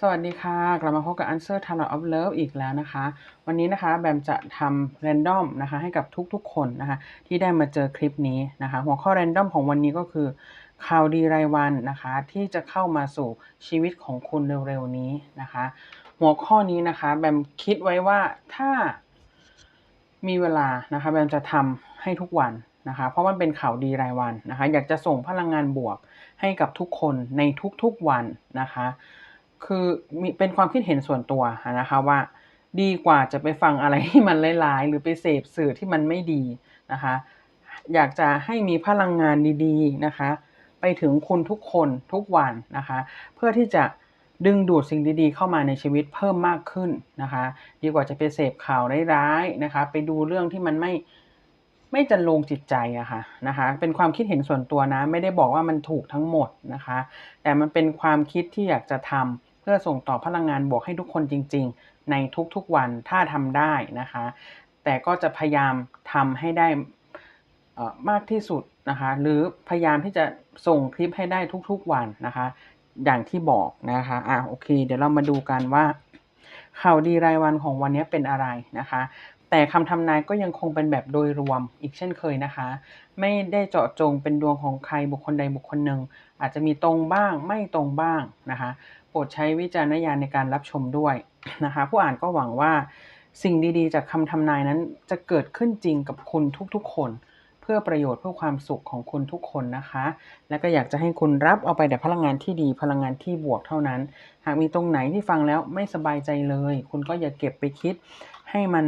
สวัสดีค่ะ กลับมาพบกับ Answer Tarot of Love อีกแล้วนะคะ วันนี้นะคะแบมจะทำ random นะคะให้กับทุกๆคนนะคะ ที่ได้มาเจอคลิปนี้นะคะ หัวข้อ random ของวันนี้ก็คือ ข่าวดีรายวันนะคะ ที่จะเข้ามาสู่ชีวิตของคุณเร็วๆนี้นะคะ หัวข้อนี้นะคะ แบมคิดไว้ว่าถ้ามีเวลานะคะแบมจะทำให้ทุกวันนะคะเพราะมันเป็นข่าวดีรายวันนะคะ อยากจะส่งพลังงานบวกให้กับทุกคนในทุกๆวันนะคะ คือมีเป็นความคิดเห็นส่วนตัวนะคะว่า ดีกว่าจะไปฟังอะไรที่มันร้ายๆ หรือไปเสพสื่อที่มันไม่ดีนะคะ อยากจะให้มีพลังงานดีๆนะคะ ไปถึงคุณทุกคนทุกวันนะคะ เพื่อที่จะดึงดูดสิ่งดีๆ เข้ามาในชีวิตเพิ่มมากขึ้นนะคะ ดีกว่าจะไปเสพข่าวร้ายๆนะคะ ไปดูเรื่องที่มันไม่ไม่จันลงจิตใจอะค่ะนะคะ เป็นความคิดเห็นส่วนตัวนะ ไม่ได้บอกว่ามันถูกทั้งหมดนะคะ แต่มันเป็นความคิดที่อยากจะทำเพื่อส่งต่อพลังงานบวกให้ทุกคนจริง ๆ ในทุกๆวันถ้าทำได้นะคะ แต่ก็จะพยายามทำให้ได้มากที่สุดนะคะ หรือพยายามที่จะส่งคลิปให้ได้ทุกๆวันนะคะ อย่างที่บอกนะคะอะโอเค เดี๋ยวเรามาดูกันว่าข่าวดีรายวันของวันนี้เป็นอะไรนะคะ แต่คำทำนายก็ยังคงเป็นแบบโดยรวมอีกเช่นเคยนะคะ ไม่ได้เจาะจงเป็นดวงของใครบุคคลใดบุคคลหนึ่ง อาจจะมีตรงบ้างไม่ตรงบ้างนะคะ โปรดใช้วิจารณญาณในการรับชมด้วยนะคะ ผู้อ่านก็หวังว่าสิ่งดีๆ จากคำทำนายนั้นจะเกิดขึ้นจริงกับคุณทุกๆ คน เพื่อประโยชน์เพื่อความสุขของคุณทุกคนนะคะ และก็อยากจะให้คุณรับเอาไปแต่พลังงานที่ดีพลังงานที่บวกเท่านั้น หากมีตรงไหนที่ฟังแล้วไม่สบายใจเลย คุณก็อย่าเก็บไปคิดให้มัน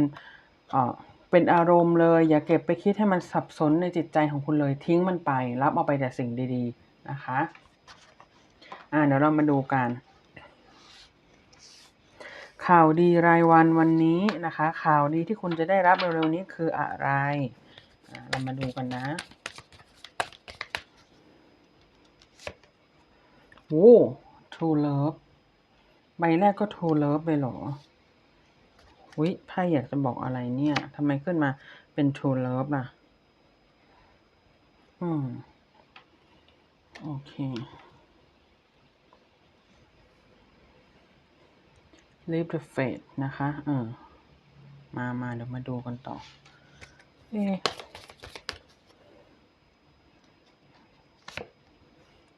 เป็นอารมณ์เลย อย่าเก็บไปคิดให้มันสับสนในจิตใจของคุณเลยทิ้งมันไป รับเอาไปแต่สิ่งดีๆนะคะอ่าเดี๋ยวเรามาดูกัน ข่าวดีรายวันวันนี้นะคะ ข่าวดีที่คุณจะได้รับเร็วๆนี้คืออะไรเรามาดูกันนะโอ้ True Love ใบแรกก็ True Love เลยเหรอ อุ้ยไพ่อยากจะบอกอะไรเนี่ยทำไมขึ้นมาเป็น True Love ล่ะ อืม โอเค Leave the fate นะคะ เออ มามาเดี๋ยวมาดูกันต่อ เอะ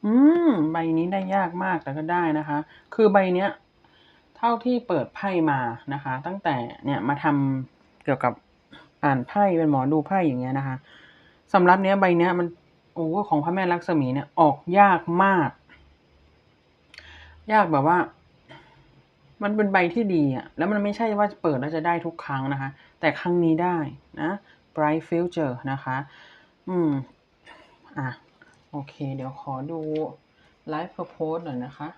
อืม ใบนี้ได้ยากมากแต่ก็ได้นะคะ คือใบเนี้ยเท่าที่เปิดไพ่มานะคะ ตั้งแต่เนี่ยมาทำเกี่ยวกับอ่านไพ่เป็นหมอดูไพ่อย่างเงี้ยนะคะสำหรับเนี้ยใบเนี้ยมันโอ้ของพระแม่ลักษมีเนี่ยออกยากมาก ยากแบบว่า มันเป็นใบที่ดีอะแล้วมันไม่ใช่ว่าเปิดแล้วจะได้ทุกครั้งนะคะ แต่ครั้งนี้ได้นะ bright future นะคะ อืม อะ โอเค เดี๋ยวขอดู live purpose หน่อยนะคะ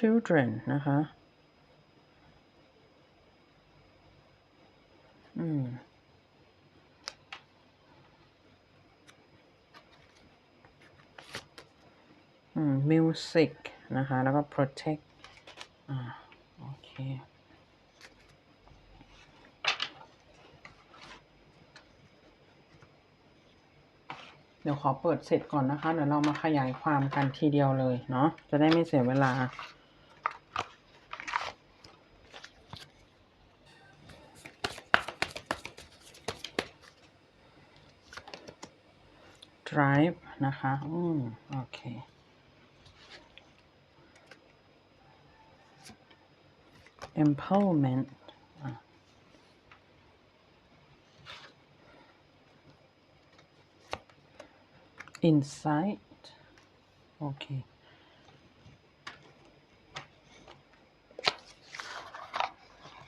children นะคะ อืม อืม music นะคะ แล้วก็ protect อ่า โอเคเดี๋ยวขอเปิดเสร็จก่อนนะคะ เดี๋ยวเรามาขยายความกันทีเดียวเลยเนาะ จะได้ไม่เสียเวลา drive นะคะ อืม โอเค empowerment อะ insight โอเค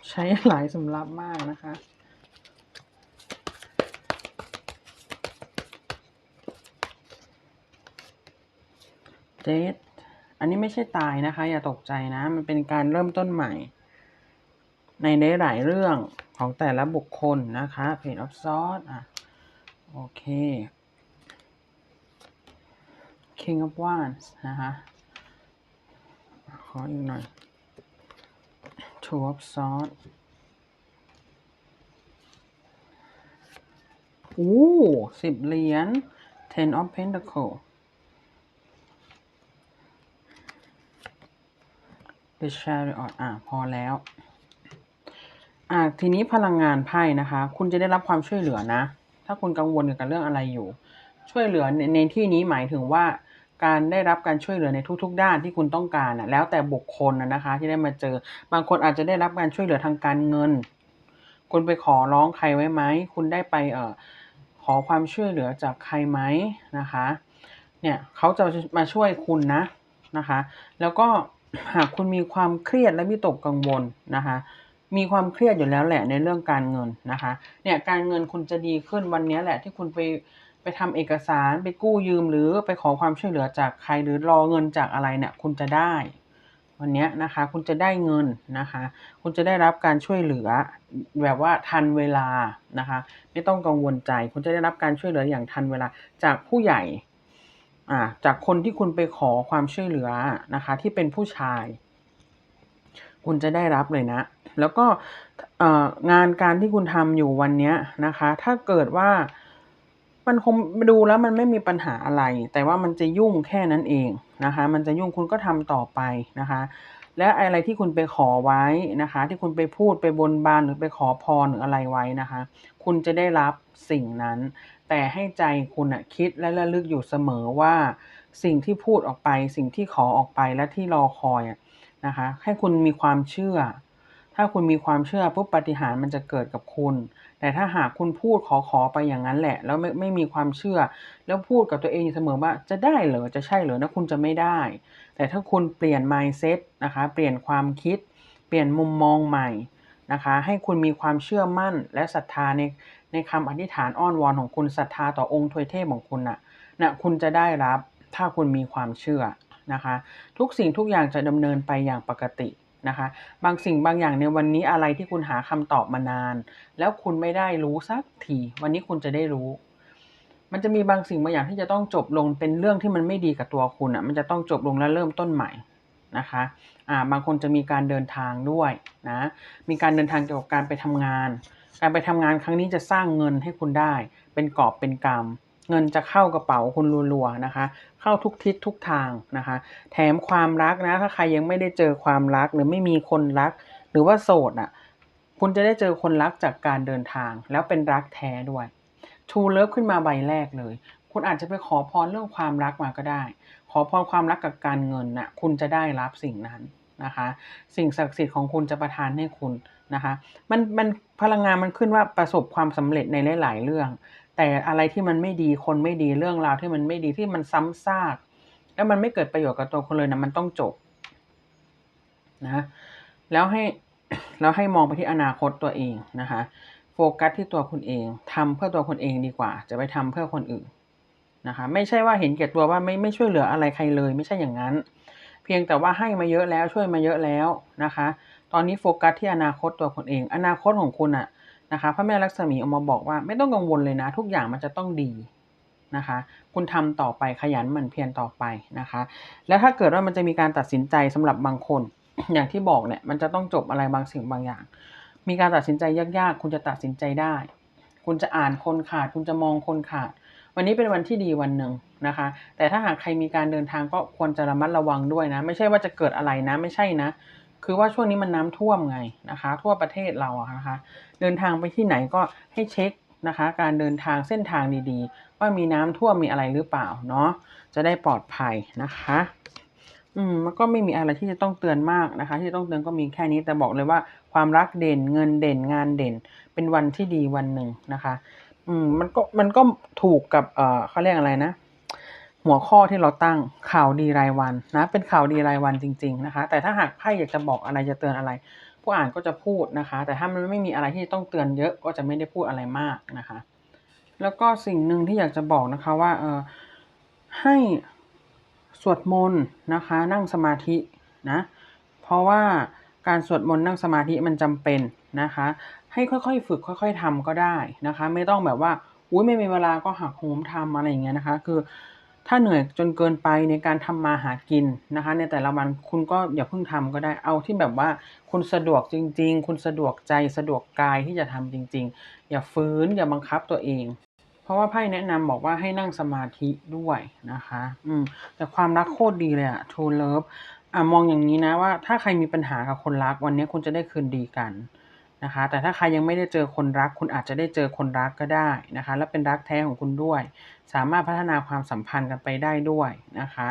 ใช้หลายสำรับมากนะคะ เดทอันนี้ไม่ใช่ตายนะคะ อย่าตกใจนะ มันเป็นการเริ่มต้นใหม่ ในหลายๆเรื่องของแต่ละบุคคลนะคะ Page of Swords อะ โอเค King of Wands นะคะ ขออีกหน่อย two of swords อู้สิบเหรียญ ten of pentacle the chariot อะพอแล้ว อะทีนี้พลังงานไพ่นะคะ คุณจะได้รับความช่วยเหลือนะ ถ้าคุณกังวลเกี่ยวกับเรื่องอะไรอยู่ ช่วยเหลือในในที่นี้หมายถึงว่า การได้รับการช่วยเหลือในทุก ๆ ด้านที่คุณต้องการน่ะแล้วแต่บุคคลนะนะคะ ที่ได้มาเจอ บางคนอาจจะได้รับการช่วยเหลือทางการเงิน คุณไปขอร้องใครไว้ไหม คุณได้ไปเอ่อขอความช่วยเหลือจากใครไหมนะคะ เนี่ยเขาจะมาช่วยคุณนะนะคะ แล้วก็ หากคุณมีความเครียดและวิตกกังวลนะคะมีความเครียดอยู่แล้วแหละในเรื่องการเงินนะคะเนี่ยการเงินคุณจะดีขึ้นวันนี้แหละที่คุณไปไปทำเอกสารไปกู้ยืมหรือไปขอความช่วยเหลือจากใครหรือรอเงินจากอะไรเนี่ยคุณจะได้ วันนี้นะคะคุณจะได้เงินนะคะ คุณจะได้รับการช่วยเหลือแบบว่าทันเวลานะคะ ไม่ต้องกังวลใจ คุณจะได้รับการช่วยเหลืออย่างทันเวลาจากผู้ใหญ่ อ่าจากคนที่คุณไปขอความช่วยเหลือนะคะ ที่เป็นผู้ชาย คุณจะได้รับเลยนะ แล้วก็งานการที่คุณทำอยู่วันนี้นะคะ ถ้าเกิดว่ามันคงดูแล้วมันไม่มีปัญหาอะไร แต่ว่ามันจะยุ่งแค่นั้นเองนะคะ มันจะยุ่งคุณก็ทำต่อไปนะคะ และอะไรที่คุณไปขอไว้นะคะ ที่คุณไปพูดไปบนบานหรือไปขอพรหรืออะไรไว้นะคะ คุณจะได้รับสิ่งนั้น แต่ให้ใจคุณอะคิดและระลึกอยู่เสมอว่า สิ่งที่พูดออกไป สิ่งที่ขอออกไปและที่รอคอยอะนะคะ ให้คุณมีความเชื่อ ถ้าคุณมีความเชื่อปุ๊บปฏิหารมันจะเกิดกับคุณ แต่ถ้าหากคุณพูดขอขอไปอย่างนั้นแหละ แล้วไม่ไม่มีความเชื่อ แล้วพูดกับตัวเองเสมอว่าจะได้เหรอจะใช่เหรอนะคุณจะไม่ได้ แต่ถ้าคุณเปลี่ยน mindset นะคะเปลี่ยนความคิด เปลี่ยนมุมมองใหม่นะคะให้คุณมีความเชื่อมั่นและศรัทธาในในคำอธิษฐานอ้อนวอนของคุณศรัทธาต่อองค์ทวยเทพของคุณน่ะนะคุณจะได้รับถ้าคุณมีความเชื่อนะคะ ทุกสิ่งทุกอย่างจะดำเนินไปอย่างปกติ นะคะ บางสิ่งบางอย่างในวันนี้อะไรที่คุณหาคำตอบมานาน แล้วคุณไม่ได้รู้สักทีวันนี้คุณจะได้รู้ มันจะมีบางสิ่งบางอย่างที่จะต้องจบลงเป็นเรื่องที่มันไม่ดีกับตัวคุณอะมันจะต้องจบลงแล้วเริ่มต้นใหม่นะคะอ่าบางคนจะมีการเดินทางด้วยนะมีการเดินทางเกี่ยวกับการไปทำงาน การไปทำงานครั้งนี้จะสร้างเงินให้คุณได้ เป็นกอบเป็นกำ เงินจะเข้ากระเป๋าคุณรัวๆนะคะ เข้าทุกทิศทุกทางนะคะ แถมความรักนะถ้าใครยังไม่ได้เจอความรักหรือไม่มีคนรัก หรือว่าโสดอะคุณจะได้เจอคนรักจากการเดินทาง แล้วเป็นรักแท้ด้วยชูเลิฟขึ้นมาใบแรกเลย คุณอาจจะไปขอพรเรื่องความรักมาก็ได้ ขอพรความรักกับการเงินน่ะคุณจะได้รับสิ่งนั้นนะคะ สิ่งศักดิ์สิทธิ์ของคุณจะประทานให้คุณนะคะ มันมันพลังงานมันขึ้นว่าประสบความสำเร็จในหลาย ๆ เรื่อง แต่อะไรที่มันไม่ดีคนไม่ดีเรื่องราวที่มันไม่ดีที่มันซ้ำซาก แล้วมันไม่เกิดประโยชน์กับตัวคุณเลยนะมันต้องจบนะแล้วให้แล้วให้มองไปที่อนาคตตัวเองนะคะ โฟกัสที่ตัวคุณเองทำเพื่อตัวคุณเองดีกว่า จะไปทำเพื่อคนอื่นนะคะ ไม่ใช่ว่าเห็นแก่ตัวว่าไม่ไม่ช่วยเหลืออะไรใครเลย ไม่ใช่อย่างนั้น เพียงแต่ว่าให้มาเยอะแล้วช่วยมาเยอะแล้วนะคะ ตอนนี้โฟกัสที่อนาคตตัวคุณเอง อนาคตของคุณอะ นะคะพระแม่ลักษมีออกมาบอกว่าไม่ต้องกังวลเลยนะ ทุกอย่างมันจะต้องดีนะคะ คุณทำต่อไปขยันหมั่นเพียรต่อไปนะคะ แล้วถ้าเกิดว่ามันจะมีการตัดสินใจสำหรับบางคน อย่างที่บอกเนี่ยมันจะต้องจบอะไรบางสิ่งบางอย่าง มีการตัดสินใจยากๆ คุณจะตัดสินใจได้ คุณจะอ่านคนขาด คุณจะมองคนขาด วันนี้เป็นวันที่ดีวันหนึ่งนะคะ แต่ถ้าหากใครมีการเดินทางก็ควรจะระมัดระวังด้วยนะ ไม่ใช่ว่าจะเกิดอะไรนะ ไม่ใช่นะ คือว่าช่วงนี้มันน้ำท่วมไงนะคะ ทั่วประเทศเราอะนะคะ เดินทางไปที่ไหนก็ให้เช็คนะคะ การเดินทางเส้นทางดีๆ ว่ามีน้ำท่วมมีอะไรหรือเปล่าเนาะจะได้ปลอดภัยนะคะอืมมันก็ไม่มีอะไรที่จะต้องเตือนมากนะคะ ที่ต้องเตือนก็มีแค่นี้แต่บอกเลยว่าความรักเด่นเงินเด่นงานเด่น เป็นวันที่ดีวันหนึ่งนะคะ อืมมันก็มันก็ถูกกับเอ่อเขาเรียกอะไรนะ หัวข้อที่เราตั้งข่าวดีรายวันนะเป็นข่าวดีรายวันจริง ๆนะคะ แต่ถ้าหากไพ่อยากจะบอกอะไรจะเตือนอะไร ผู้อ่านก็จะพูดนะคะ แต่ถ้ามันไม่มีอะไรที่ต้องเตือนเยอะก็จะไม่ได้พูดอะไรมากนะคะ แล้วก็สิ่งหนึ่งที่อยากจะบอกนะคะว่าเออให้สวดมนต์นะคะนั่งสมาธินะเพราะว่าการสวดมนต์นั่งสมาธิมันจำเป็นนะคะ ให้ค่อยๆ ฝึกค่อย ๆทำก็ได้นะคะ ไม่ต้องแบบว่าอุ้ยไม่มีเวลาก็หักโหมทำอะไรอย่างเงี้ยนะคะ คือ ถ้าเหนื่อยจนเกินไปในการทำมาหากินนะคะ ในแต่ละวันคุณก็อย่าเพิ่งทำก็ได้เอาที่แบบว่าคุณสะดวกจริง ๆ คุณสะดวกใจสะดวกกายที่จะทำจริง ๆ อย่าฝืนอย่าบังคับตัวเอง เพราะว่าไพ่แนะนำบอกว่าให้นั่งสมาธิด้วยนะคะ อืมแต่ความรักโคตรดีเลยอะ True Love อะมองอย่างนี้นะว่าถ้าใครมีปัญหากับคนรักวันนี้คุณจะได้คืนดีกัน นะคะ แต่ถ้าใครยังไม่ได้เจอคนรัก คุณอาจจะได้เจอคนรักก็ได้นะคะ และเป็นรักแท้ของคุณด้วย สามารถพัฒนาความสัมพันธ์กันไปได้ด้วยนะคะ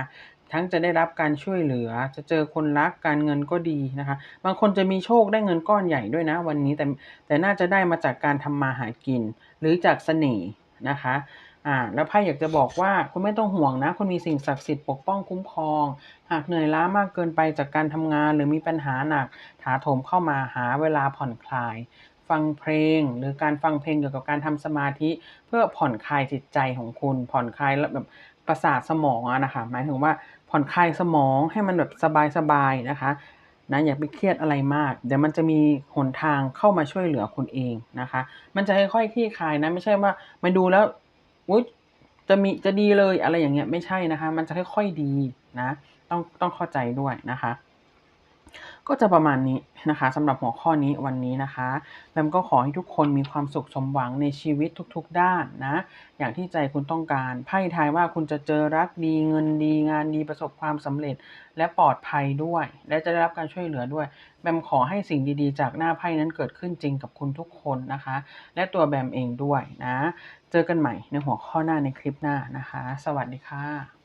ทั้งจะได้รับการช่วยเหลือ จะเจอคนรัก การเงินก็ดีนะคะ บางคนจะมีโชคได้เงินก้อนใหญ่ด้วยนะวันนี้ แต่แต่น่าจะได้มาจากการทำมาหากิน หรือจากเสน่ห์นะคะ อ่าแล้วไพ่อยากจะบอกว่าคุณไม่ต้องห่วงนะ คุณมีสิ่งศักดิ์สิทธิ์ปกป้องคุ้มครอง หากเหนื่อยล้ามากเกินไปจากการทำงาน หรือมีปัญหาหนัก ถาโถมเข้ามาหาเวลาผ่อนคลาย ฟังเพลง หรือการฟังเพลงเกี่ยวกับการทำสมาธิ เพื่อผ่อนคลายจิตใจของคุณ ผ่อนคลายแบบประสาทสมองอะนะคะหมายถึงว่าผ่อนคลายสมองให้มันแบบสบายๆนะคะนะอย่าไปเครียดอะไรมาก เดี๋ยวมันจะมีหนทางเข้ามาช่วยเหลือคุณเองนะคะ มันจะค่อยๆคลี่คลายนะไม่ใช่ว่ามาดูแล้ว จะมีจะดีเลยอะไรอย่างเงี้ยไม่ใช่นะคะ มันจะค่อยๆดีนะ ต้องต้องเข้าใจด้วยนะคะ ก็จะประมาณนี้นะคะสำหรับหัวข้อนี้วันนี้นะคะแบมก็ขอให้ทุกคนมีความสุขสมหวังในชีวิตทุกๆ ด้านนะ อย่างที่ใจคุณต้องการไพ่ทายว่าคุณจะเจอรักดีเงินดีงานดีประสบความสำเร็จ และปลอดภัยด้วย และจะได้รับการช่วยเหลือด้วย แบมขอให้สิ่งดีๆ จากหน้าไพ่นั้นเกิดขึ้นจริงกับคุณทุกคนนะคะ และตัวแบมเองด้วยนะ เจอกันใหม่ในหัวข้อหน้าในคลิปหน้านะคะ สวัสดีค่ะ